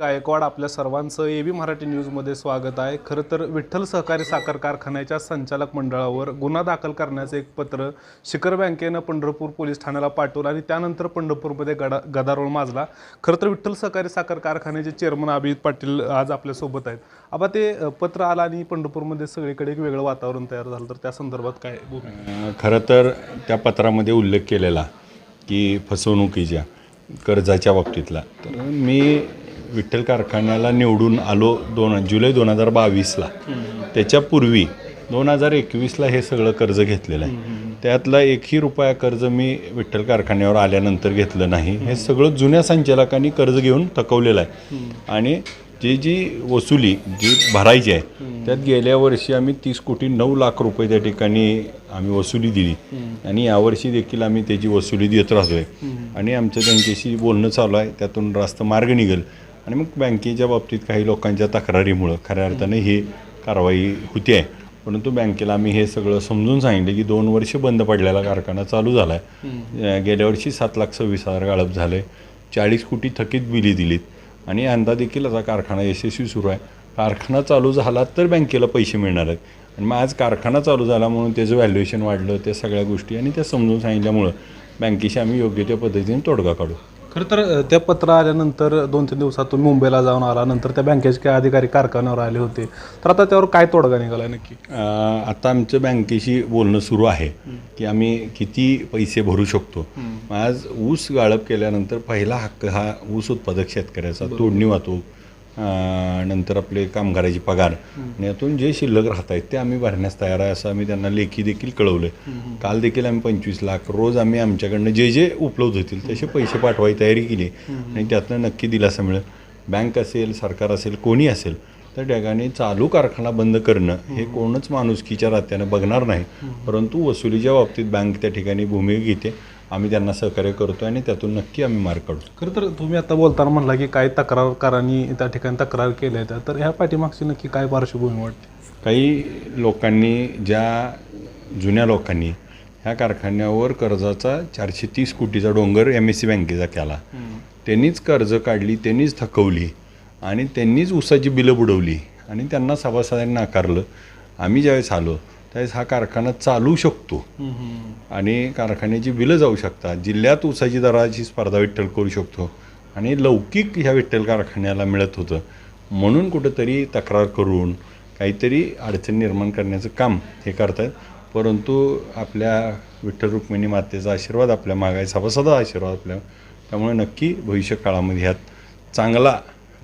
गायकवाड आपल्या सर्वांचं A B Marathi न्यूजमध्ये स्वागत आहे. खरं तर विठ्ठल सहकारी साखर कारखान्याच्या संचालक मंडळावर गुन्हा दाखल करण्याचं एक पत्र शिखर बँकेनं पंढरपूर पोलीस ठाण्याला पाठवलं आणि त्यानंतर पंढरपूरमध्ये गडा गदारोळ माजला. खरं तर विठ्ठल सहकारी साखर कारखान्याचे चेअरमन अभिजित पाटील आज आपल्यासोबत आहेत. आबा ते पत्र आलं आणि पंढरपूरमध्ये सगळीकडे एक वेगळं वातावरण तयार झालं. तर त्या संदर्भात काय खरं तर त्या पत्रामध्ये उल्लेख केलेला की फसवणुकीच्या कर्जाच्या बाबतीतला. तर मी विठ्ठल कारखान्याला निवडून आलो दोन जुलै दोन हजार बावीसला. त्याच्यापूर्वी दोन हजार एकवीसला हे सगळं कर्ज घेतलेलं आहे. त्यातला एकही रुपया कर्ज मी विठ्ठल कारखान्यावर आल्यानंतर घेतलं नाही. हे सगळं जुन्या संचालकांनी कर्ज घेऊन थकवलेलं आहे. आणि जी जी वसुली जी भरायची आहे त्यात गेल्या वर्षी आम्ही तीस कोटी नऊ लाख रुपये त्या ठिकाणी आम्ही वसुली दिली. आणि यावर्षी देखील आम्ही त्याची वसुली देत राहतोय. आणि आमचं त्यांच्याशी बोलणं चालू आहे. त्यातून रास्त मार्ग निघेल. आणि मग बँकेच्या बाबतीत काही लोकांच्या तक्रारीमुळं खऱ्या अर्थाने ही कारवाई होती आहे परंतु बँकेला आम्ही हे सगळं समजून सांगितलं की दोन वर्ष बंद पडलेला कारखाना चालू झाला आहे गेल्या वर्षी सात लाख सव्वीस हजार गाळप झाले. चाळीस कोटी थकीत बिली दिलीत. आणि यंदा देखील आता कारखाना यशस्वी सुरू आहे. कारखाना चालू झाला तर बँकेला पैसे मिळणार आहेत. आणि मग आज कारखाना चालू झाला म्हणून त्याचं व्हॅल्युएशन वाढलं त्या सगळ्या गोष्टी आणि त्या समजून सांगितल्यामुळं बँकेशी आम्ही योग्य त्या पद्धतीने तोडगा काढू. खरं तर त्या पत्र आल्यानंतर दोन तीन दिवसातून मुंबईला जाऊन आला. नंतर त्या बँकेचे काही अधिकारी कारखान्यावर आले होते. तर आता त्यावर काय तोडगा निघाला नक्की? आता आमचं बँकेशी बोलणं सुरू आहे की आम्ही किती पैसे भरू शकतो. आज ऊस गाळप केल्यानंतर पहिला हक्क हा ऊस उत्पादक शेतकऱ्याचा तोडणी वाहतूक नंतर आपले कामगाराची पगार. आणि यातून जे शिल्लक राहत आहेत ते आम्ही भरण्यास तयार आहे असं आम्ही त्यांना लेखी देखील कळवलं काल देखील आम्ही पंचवीस लाख रोज आम्ही आमच्याकडनं जे जे उपलब्ध होतील तसे पैसे पाठवायची तयारी केली. आणि त्यातनं नक्की दिलासा मिळेल. बँक असेल सरकार असेल कोणी असेल त्या ठिकाणी चालू कारखाना बंद करणं हे कोणच माणुसकीच्या रात्यानं बघणार नाही. परंतु वसुलीच्या बाबतीत बँक त्या ठिकाणी भूमिका घेते. आम्ही त्यांना सहकार्य करतो आणि त्यातून नक्की आम्ही मार्ग काढू. खरं तर तुम्ही आता बोलताना म्हणला की काही तक्रारकारांनी त्या ठिकाणी तक्रार केल्या आहेत. तर ह्या पाठीमागची नक्की काय पार्श्वभूमी वाटते? काही लोकांनी ज्या जुन्या लोकांनी ह्या कारखान्यावर कर्जाचा चारशे तीस कोटीचा डोंगर एम एस सी बँकेचा केला. त्यांनीच कर्ज काढली त्यांनीच थकवली आणि त्यांनीच ऊसाची बिलं बुडवली आणि त्यांना सभासदांनी नाकारलं. आम्ही ज्यावेळेस आलो त्यावेळेस हा कारखाना चालू शकतो. आणि कारखान्याची बिलं जाऊ शकतात. जिल्ह्यात ऊसाची दराची स्पर्धा विठ्ठल करू शकतो. आणि लौकिक ह्या विठ्ठल कारखान्याला मिळत होतं. म्हणून कुठंतरी तक्रार करून काहीतरी अडचण निर्माण करण्याचं काम हे करतात परंतु आपल्या विठ्ठल रुक्मिणी मातेचा आशीर्वाद आपल्या मागाय सभासदा आशीर्वाद आपल्या त्यामुळे नक्की भविष्य काळामध्ये ह्यात चांगला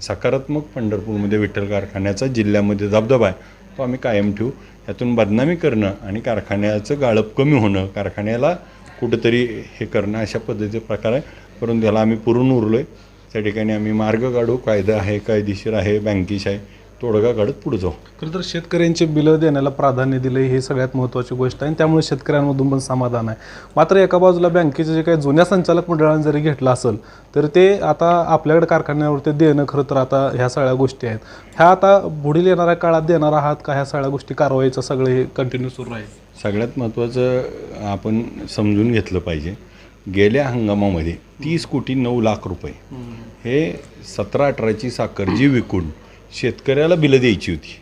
सकारात्मक पंढरपूरमध्ये विठ्ठल कारखान्याचा जिल्ह्यामध्ये दबदबा आहे तो आम्ही कायम ठेवू. यातून बदनामी करणं आणि कारखान्याचं गाळप कमी होणं कारखान्याला कुठंतरी हे करणं अशा पद्धतीचे प्रकार आहे. परंतु त्याला आम्ही पुरून उरलो आहे त्या ठिकाणी आम्ही मार्ग काढू. कायदा आहे कायदेशीर आहे बँकेश आहे. तोडगा काढत पुढे जाऊ. खरं तर शेतकऱ्यांचे बिलं देण्याला प्राधान्य दिलं हे सगळ्यात महत्त्वाची गोष्ट आहे आणि त्यामुळे शेतकऱ्यांमधून पण समाधान आहे. मात्र एका बाजूला बँकेचे जे काही जुन्या संचालक मंडळाने जरी घेतलं असेल तर ते आता आपल्याकडे कारखान्यावर ते देणं खरं तर आता ह्या सगळ्या गोष्टी आहेत. ह्या आता पुढील येणाऱ्या काळात देणार आहात का ह्या सगळ्या गोष्टी कारवाईचं सगळं हे कंटिन्यू सुरू राहील सगळ्यात महत्त्वाचं आपण समजून घेतलं पाहिजे गेल्या हंगामामध्ये तीस कोटी नऊ लाख रुपये हे सतरा अठराची साखर जी विकून शेतकऱ्याला बिलं द्यायची होती.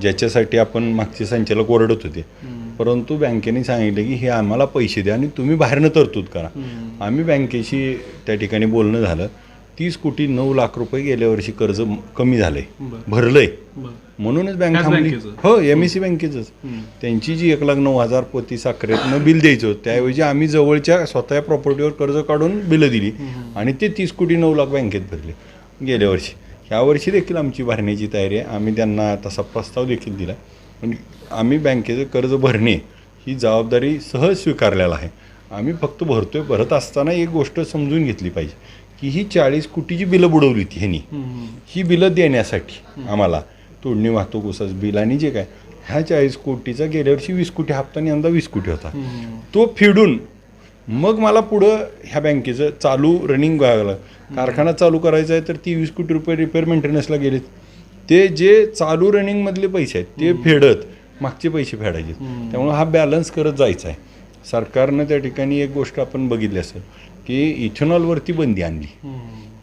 ज्याच्यासाठी आपण मागचे संचालक ओरडत होते. परंतु बँकेने सांगितलं की हे आम्हाला पैसे द्या आणि तुम्ही बाहेरनं तरतूद करा. आम्ही बँकेशी त्या ठिकाणी बोलणं झालं. तीस कोटी नऊ लाख रुपये गेल्या वर्षी कर्ज कमी झालंय. भरलंय. म्हणूनच बँक थांबली? हो एम एस सी बँकेचंच. त्यांची जी एक लाख नऊ हजार पोती साखरेतनं बिल द्यायचं होतं त्याऐवजी आम्ही जवळच्या स्वतः प्रॉपर्टीवर कर्ज काढून बिलं दिली आणि ते तीस कोटी नऊ लाख बँकेत भरले गेल्या वर्षी. ह्या वर्षी देखील आमची भरण्याची तयारी आहे. आम्ही त्यांना तसा प्रस्ताव देखील दिला. पण आम्ही बँकेचं कर्ज भरणे ही जबाबदारी सहज स्वीकारलेला आहे. आम्ही फक्त भरतोय भरत असताना एक गोष्ट समजून घेतली पाहिजे की ही चाळीस कोटीची बिलं बुडवली होती ह्यांनी ही बिलं देण्यासाठी आम्हाला तोडणी वाहतूक उसाच बिल आणि जे काय ह्या चाळीस कोटीचा गेल्या वर्षी वीस कोटी हप्ता आणि यंदा वीस कोटी होता. तो फेडून मग मला पुढं ह्या बँकेचं चालू रनिंग लागलं. कारखाना चालू करायचा आहे तर ती वीस कोटी रुपये रिपेअर मेंटेनन्सला गेलेत. ते जे चालू रनिंगमधले पैसे आहेत ते फेडत मागचे पैसे फेडायचे त्यामुळे हा बॅलन्स करत जायचा आहे. सरकारनं त्या ठिकाणी एक गोष्ट आपण बघितली असेल की इथेनॉलवरती बंदी आणली.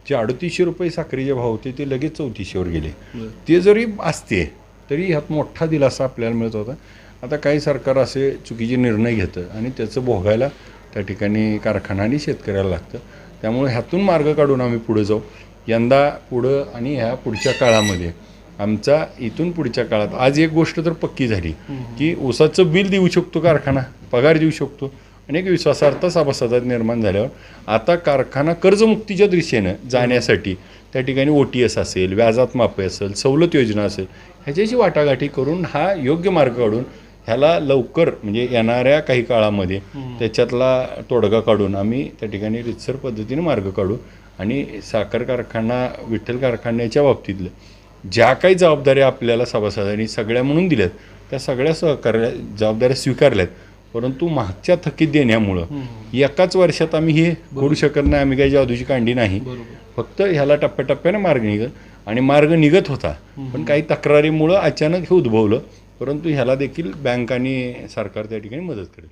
जे अडतीसशे रुपये साखरेचे भाव होते ते लगेच चौतीसशेवर गेले. ते जरी असते तरी ह्यात मोठा दिलासा आपल्याला मिळत होता. आता काही सरकार असे चुकीचे निर्णय घेतं आणि त्याचं भोगायला त्या ठिकाणी कारखाना आणि शेतकऱ्याला लागतं. त्यामुळे ह्यातून मार्ग काढून आम्ही पुढे जाऊ. यंदा पुढं आणि ह्या पुढच्या काळामध्ये. आमचा इथून पुढच्या काळात आज एक गोष्ट तर पक्की झाली की ऊसाचं बिल देऊ शकतो कारखाना पगार देऊ शकतो. अनेक विश्वासार्थ सभासदात निर्माण झाल्यावर आता कारखाना कर्जमुक्तीच्या दृष्टीनं जाण्यासाठी त्या ठिकाणी ओ टी एस असेल व्याजात मापे असेल सवलत योजना असेल ह्याच्याशी वाटाघाटी करून हा योग्य मार्ग काढून ह्याला लवकर म्हणजे येणाऱ्या काही काळामध्ये त्याच्यातला तोडगा काढून आम्ही त्या ठिकाणी रितसर पद्धतीने मार्ग काढू आणि साखर कारखाना विठ्ठल कारखान्याच्या बाबतीतलं ज्या काही जबाबदाऱ्या आपल्याला सभासदांनी सगळ्या म्हणून दिल्यात त्या सगळ्या सहकार्य जबाबदाऱ्या स्वीकारल्यात. परंतु मागच्या थकीत देण्यामुळं एकाच वर्षात आम्ही हे करू शकत नाही आम्ही काही जादूची कांडी नाही. फक्त ह्याला टप्प्याटप्प्याने मार्ग निघत आणि मार्ग निघत होता. पण काही तक्रारीमुळं अचानक हे उद्भवलं. परंतु ह्याला देखील बँक आणि सरकार त्या ठिकाणी मदत करेल.